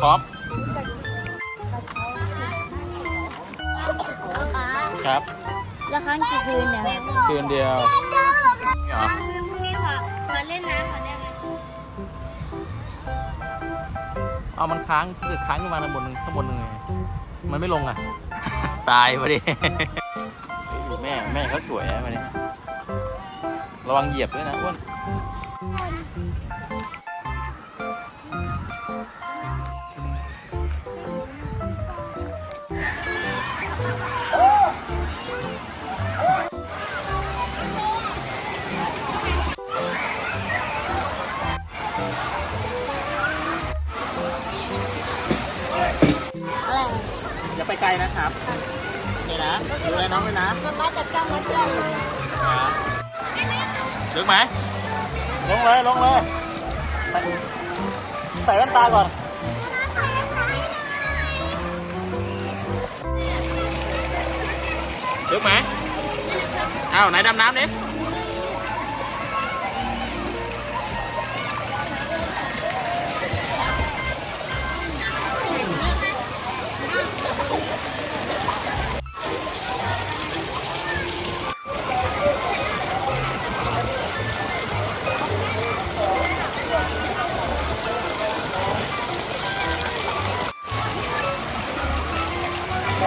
พร้อมป้าครับแล้วค้างกี่คืนเนี่ยคืนเดียวนี่เหรอคือพรุ่งนี้ขอขอเล่นน้ำขอได้ไหมเอามันค้างถ้าเกิดค้างขึ้นมาข้างบนข้างบนยังไงมันไม่ลงอะ ตายพอดีแม่แม่เขาสวยนะวันนี้ระวังเหยียบด้วยนะอ้วน นะครับนี่นะดูแลน้องด้วยนะมันมาจากกลางวันเพื่อนลึกไหมลงเลยลงเลยใส่ใส่แว่นตาก่อนลึกไหมอ้าวไหนดำน้ำดิ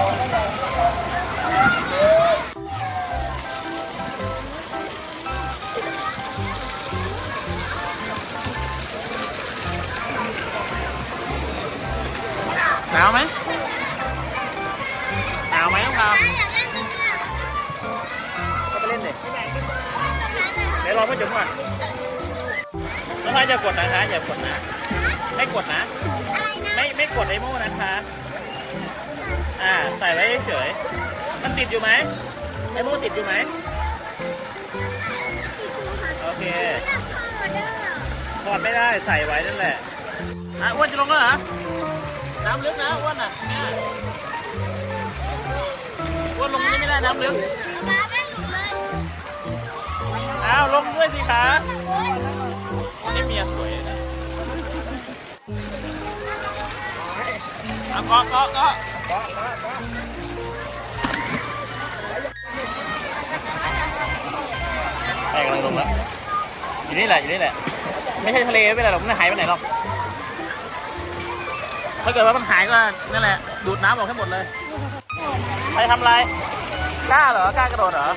หนาวไหมหนาวไหมน้องพามอยากเล่นเนี่ยก็ไปเล่นเด็กเดี๋ยวรอเพื่อนจุ๋มก่อนน้องพายอย่ากดนะคะอย่ากดนะ ไม่กดนะอะไรนะไม่ไม่กดไอโม่นะคะ อ่า ใส่ไว้เฉยๆมันติดอยู่ไหมไอโม่ติดอยู่ไหม โอเค ถอดไม่ได้ใส่ไว้นั่นแหละ อะอ้วนจะลงแล้วเหรอ น้ำลึกนะอ้วนอะเนี่ยอ้วนลงนี่ไม่ได้น้ำลึกมาไม่หลุดเลยอ้าวลงด้วยสิคะนี่เมียสวยนะเอาเกาะเกาะเกาะ ไปกำลังลงแล้วอยู่นี่แหละอยู่นี่แหละ ไม่ใช่ทะเลไม่เป็นไรหรอกมันหายไปไหนหรอก ถ้าเกิดว่ามันหายก็นั่นแหละ ดูดน้ำออกให้หมดเลย ใครทำอะไรกล้าเหรอกล้ากระโดดเหรอ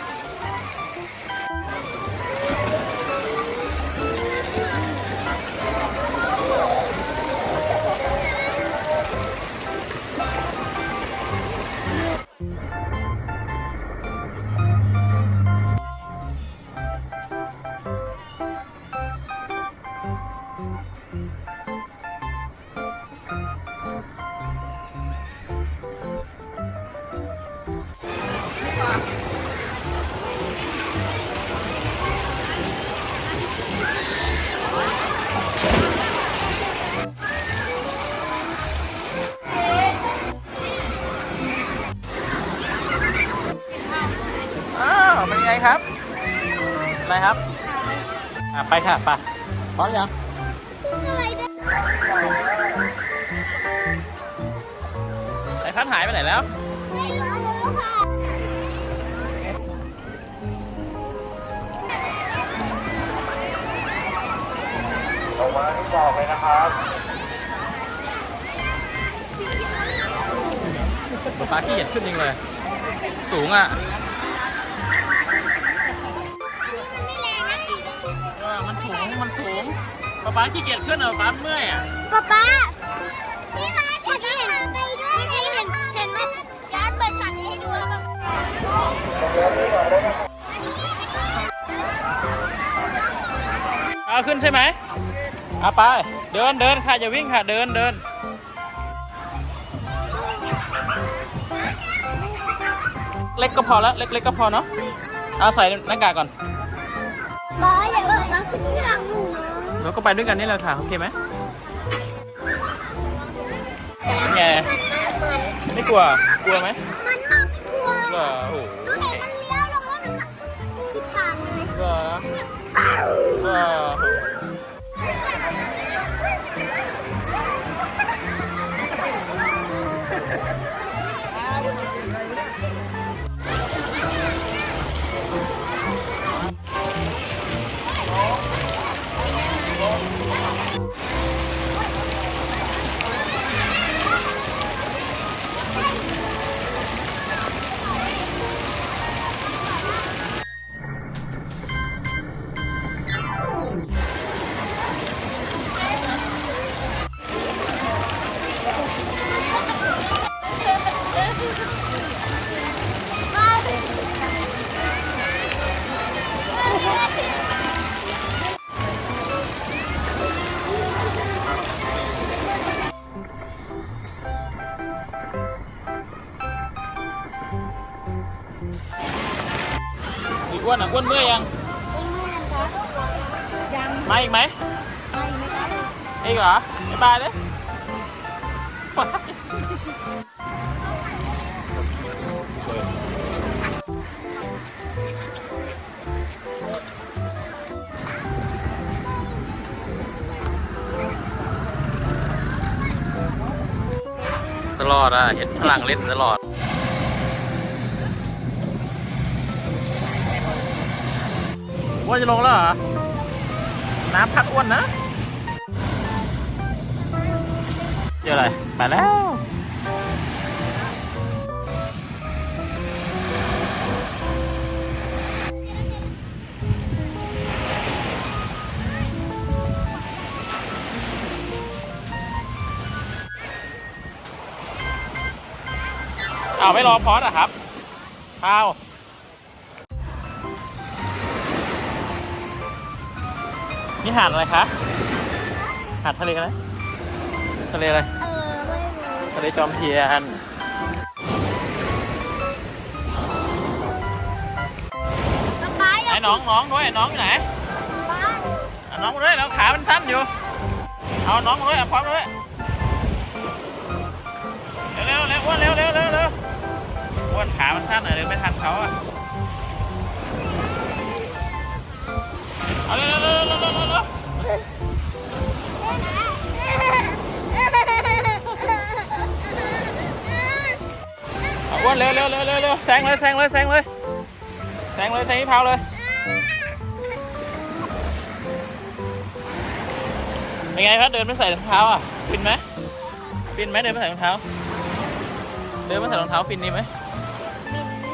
ครับอะไรครับอะไปค่ะไปพร้อมยังอะไรเนี่ยไอ้พัดหายไปไหนแล้วไม่รู้ค่ะลงมาที่บอกเลยนะครับป๊าป๊าขี้เกียจขึ้นจริงเลย สูงอะ ป๊าป๊าขี้เกียจขึ้นเหรอป๊าเมื่อยอะป๊าป๊าพี่คะเมื่อกี้เห็นไปด้วยเมื่อกี้เห็นเห็นมันย้อนเปิดฉากนี้ให้ดูแล้วแบบเอาขึ้นใช่ไหมเอาไป เดินเดินค่ะอย่าวิ่งค่ะเดินเดินเล็กก็พอแล้วเล็กๆก็พอเนาะเอาใส่หน้ากากก่อน เราก็ไปด้วยกันนี่แหละค่ะ โอเคไหมเป็นไง ไม่กลัว กลัวไหมมันมากกลัวเหรอโอ้โหหนูเห็นมันเลี้ยวลงแล้วมันติดปากเลยเหรอเหรอ อ้วนอะอ้วนเมื่อยยังเป็นเมื่อคะยังมาอีกไหมไม่ไหมคะอีกเหรอบ๊ายบายเลยตลอดอะเห็นพลังเล่นตลอด ว่าจะลงแล้วเหรอ น้ำพัดอ้วนนะ เจออะไร ไปแล้ว อ้าวไม่รอพอสอะครับอ้าว นี่หาดอะไรคะ หาดทะเลอะไรทะเลอะไรเออไม่รู้ทะเลจอมเทียน ป๊าอย่าไอ้น้องน้องด้วยน้องอยู่ไหนป๊าเอาน้องมาด้วยแล้วขามันสั้นอยู่ เอาน้องมาด้วยเอาพร้อมด้วยเร็วเร็วเร็วอ้วนเร็วเร็วเร็วเร็วอ้วนขามันสั้นหน่อยเลยไม่ทันเขาอะ เร็วเร็วเร็วเร็วเร็วแซงเลยแซงเลยแซงเลยแซงเลยแซงที่เท้าเลยเป็นไงครับเดินไม่ใส่รองเท้าอะฟินไหมฟินไหมเดินไม่ใส่รองเท้า เดินไม่ใส่รองเท้าฟินดีไหม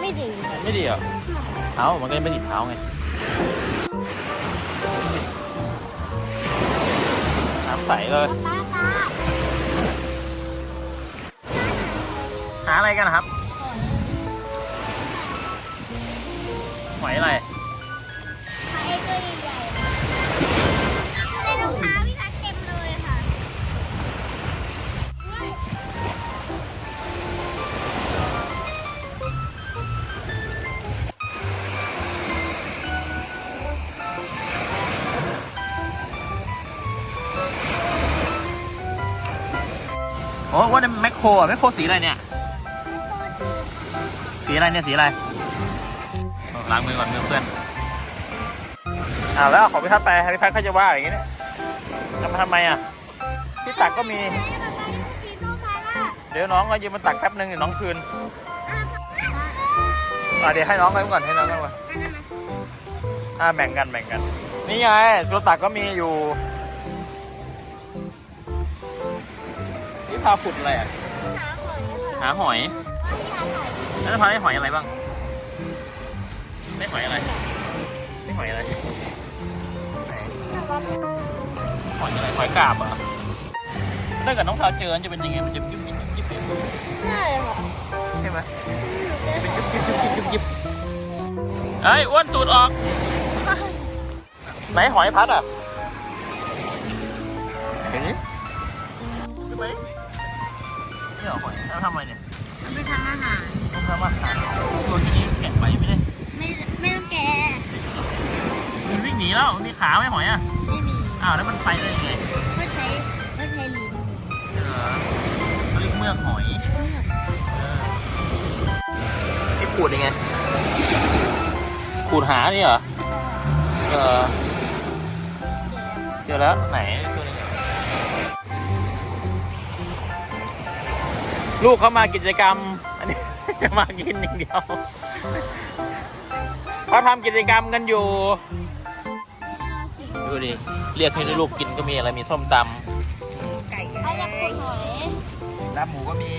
ไม่ดีไม่ดีเหรอเท้ามันก็ไม่ติดเท้าไงน้ำใสเลยป๊าป๊าหาอะไรกันนะครับ อยอะไรไอ้ตัวใหญ่ๆในรองเท้าพี่พัดเต็มเลยค่ะโอ้ว่าในแมคโครอะแมคโครสีอะไรเนี่ย สีอะไรเนี่ยสีอะไร ล้างมือก่อนมือเพื่อนอ้าวแล้วเอาของพี่พัดไปพี่พัดเขาจะว่าอย่างงี้เนี่ยจะมาทำไมอะที่ตักก็มี สีส้มฟ้าละเดี๋ยวน้องก็ยืมมาตักแป๊บนึงเดี๋ยวน้องคืนอะเดี๋ยวให้น้องไปก่อนให้น้องไปก่อนอ่าแบ่งกันแบ่งกัน นี่ไงตัวตักก็มีอยู่ นี่พาขุดอะไรอะ หาหอยหาหอยแล้วจะพาได้หอยอะไรบ้าง ได้หอยอะไรได้หอยอะไร หอยอะไรหอยกาบเหรอถ้าเกิดน้องพาวเจอมันจะเป็นยังไง มันจะยิบยิบยิบยิบใช่ค่ะใช่ไหมจะเป็นยิบยิบยิบยิบยิบเฮ้ยอ้วนตูดออก ไหนหอยพัดอะเห็นไหมใช่ไหมนี่เหรอหอยแล้วทำอะไรเนี่ยไม่ทำอาหาร ต้องทำอาหารตัวที่นี่แกะไปไม่ได้ หนีแล้วมีขาไหม่หอยอะไม่มีอ้าวแล้วมันไปได้ยังไงไม่ใช้ไม่ใช้ลิ้นเหรอเขาเรียกเมือกหอยเออไอ้ขูดยังไงขูดหานี่เหรอเออเจอแล้วไหนตัวนี้ลูกเขามากิจกรรม อันนี้จะมากินอย่างเดียวเขาทำกิจกรรมกันอยู่ ดูดิ เรียกให้ลูกกินก็มีอะไรมีส้มตำไก่เขาจะคุณหอยลาบหมูก็มี